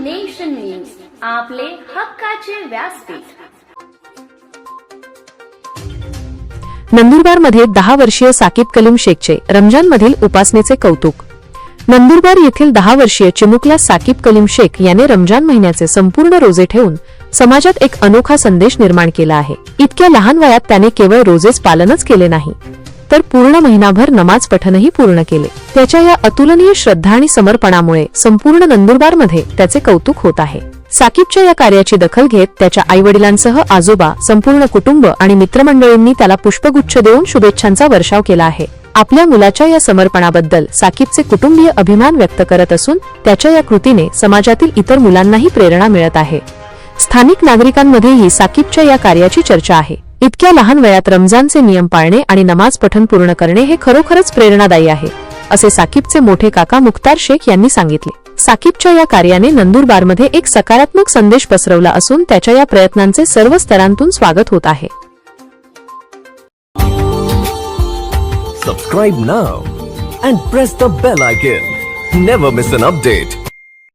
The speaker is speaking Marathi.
नेशन न्यूज आपले हक्काचे व्यासपीठ. नंदुरबारमध्ये दहा वर्षीय साकीब कलीम शेखचे रमजानमधील उपासनेचे कौतुक. नंदुरबार येथील दहा वर्षीय चिमुकला साकीब कलीम शेख याने रमजान महिन्याचे संपूर्ण रोजे ठेवून समाजात एक अनोखा संदेश निर्माण केला आहे. इतक्या लहान वयात त्याने केवळ रोजेच पालनच केले नाही तर पूर्ण महिनाभर नमाज पठनही पूर्ण केले. त्याच्या या अतुलनीय श्रद्धा आणि समर्पणामुळे संपूर्ण नंदुरबारमध्ये त्याचे कौतुक होत आहे. साकीबच्या या कार्याची दखल घेत त्याच्या आईवडिलांसह आजोबा संपूर्ण कुटुंब आणि मित्रमंडळींनी त्याला पुष्पगुच्छ देऊन शुभेच्छांचा वर्षाव केला आहे. आपल्या मुलाच्या या समर्पणाबद्दल साकीबचे कुटुंबीय अभिमान व्यक्त करत असून त्याच्या या कृतीने समाजातील इतर मुलांनाही प्रेरणा मिळत आहे. स्थानिक नागरिकांमध्येही साकीबच्या या कार्याची चर्चा आहे. इतक्या लहान वयात रमजानचे नियम पाळणे आणि नमाज पठण पूर्ण करणे हे खरोखरच प्रेरणादायी आहे. असे साकीबचे मोठे काका मुख्तार शेख यांनी सांगितले साकीबच्या या कार्याने नंदुरबारमध्ये एक सकारात्मक संदेश पसरवला असून त्याच्या या प्रयत्नांचे सर्व स्तरांतून स्वागत होत आहे Subscribe now and press the bell icon. Never miss an update.